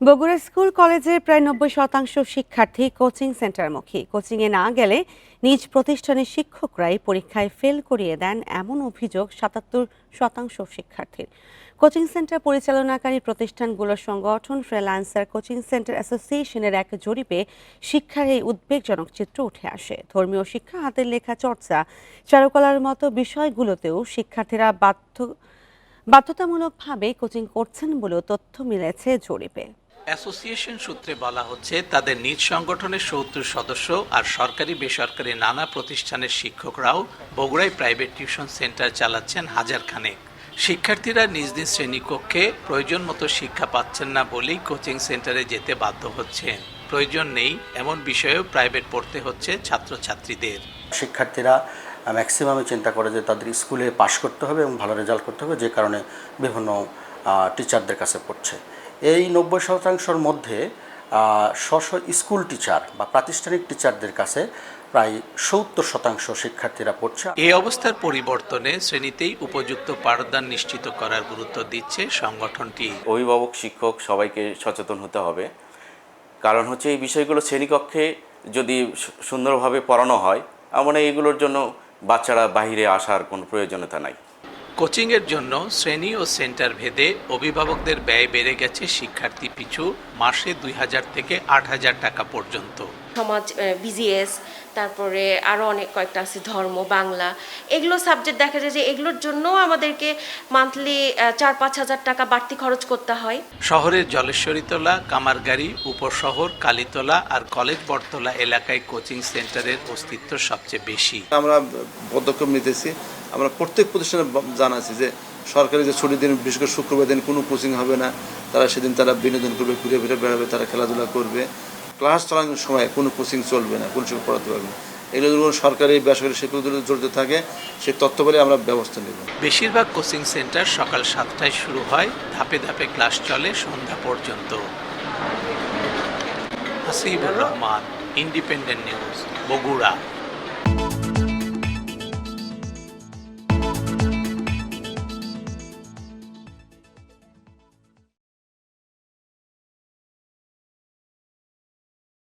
Bogura school কলেজের প্রায় নব্বই শতাংশ শিক্ষার্থী কোচিং সেন্টারমুখী। কোচিংয়ে না গেলে নিজ প্রতিষ্ঠানের শিক্ষকরাই পরীক্ষায় ফেল করিয়ে দেন এমন অভিযোগ সাতাত্তর শতাংশ শিক্ষার্থীর। কোচিং সেন্টার পরিচালনাকারী প্রতিষ্ঠানগুলোর সংগঠন ফ্রিল্যান্সার কোচিং সেন্টার অ্যাসোসিয়েশনের এক জরিপে শিক্ষার এই উদ্বেগজনক চিত্র উঠে আসে। ধর্মীয় শিক্ষা হাতের লেখা চর্চা, চারুকলার মতো বিষয়গুলোতেও শিক্ষার্থীরা বাধ্য বাধ্যতামূলকভাবে কোচিং করছেন বলেও তথ্য মিলেছে জরিপে। অ্যাসোসিয়েশন সূত্রে বলা হচ্ছে, তাদের নিজ সংগঠনের সত্তর সদস্য আর সরকারি বেসরকারি নানা প্রতিষ্ঠানের শিক্ষকরাও বগুড়ায় প্রাইভেট টিউশন সেন্টার চালাচ্ছেন হাজার খানেক শিক্ষার্থীরা নিজ নিজ শ্রেণীকক্ষে প্রয়োজন মতো শিক্ষা পাচ্ছেন না বলেই কোচিং সেন্টারে যেতে বাধ্য হচ্ছেন। প্রয়োজন নেই, এমন বিষয়েও প্রাইভেট পড়তে হচ্ছে ছাত্রছাত্রীদের। শিক্ষার্থীরা ম্যাক্সিমামে চিন্তা করে যে তাদের স্কুলে পাশ করতে হবে এবং ভালো রেজাল্ট করতে হবে, যে কারণে বিভিন্ন টিচারদের কাছে পড়ছে। এই নব্বই শতাংশের মধ্যে স্ব স্কুল টিচার বা প্রাতিষ্ঠানিক টিচারদের কাছে প্রায় সত্তর শতাংশ শিক্ষার্থীরা পড়ছে। এই অবস্থার পরিবর্তনে শ্রেণীতেই উপযুক্ত পাঠদান নিশ্চিত করার গুরুত্ব দিচ্ছে সংগঠনটি। অভিভাবক শিক্ষক সবাইকে সচেতন হতে হবে। কারণ হচ্ছে এই বিষয়গুলো শ্রেণীকক্ষে যদি সুন্দরভাবে পড়ানো হয় আমার এইগুলোর জন্য বাচ্চারা বাইরে আসার কোনো প্রয়োজনীয়তা নাই। কোচিংয়ের জন্য শ্রেণি ও সেন্টার ভেদে অভিভাবকদের ব্যয় বেড়ে গেছে শিক্ষার্থী পিছু মাসে দুই হাজার থেকে আট হাজার টাকা পর্যন্ত। সমাজ বিজিএস তারপরে আরও অনেক কয়েকটা আছে ধর্ম বাংলা। এগুলো সাবজেক্ট দেখা যায় যে এগুলোর জন্যও আমাদেরকে মান্থলি চার পাঁচ হাজার টাকা বাড়তি খরচ করতে হয়। শহরের জলেশ্বরীতলা কামারগাড়ি উপশহর কালীতলা আর কলেজ বটতলা এলাকায় কোচিং সেন্টারের অস্তিত্ব সবচেয়ে বেশি। আমরা পদক্ষেপ নিতেছি। আমরা প্রত্যেক প্রতিষ্ঠানে জানাচ্ছি যে সরকারি যে ছুটির দিন বিশেষ করে শুক্রবার দিন কোনো কোচিং হবে না। তারা সেদিন তারা বিনোদন করবে ঘুরে ফিরে বেড়াবে তারা খেলাধুলা করবে। ক্লাস চালানোর সময় কোনো কোচিং চলবে না, কোনো সময় পড়াতে পারবে না। এগুলো যদি সরকারি, বেসরকারি সেগুলো জড়িত থাকে, সে তথ্য বলে আমরা ব্যবস্থা নেব। বেশিরভাগ কোচিং সেন্টার সকাল সাতটায় শুরু হয়, ধাপে ধাপে ক্লাস চলে সন্ধ্যা পর্যন্ত। Hasibur Rahman independent news Bogura.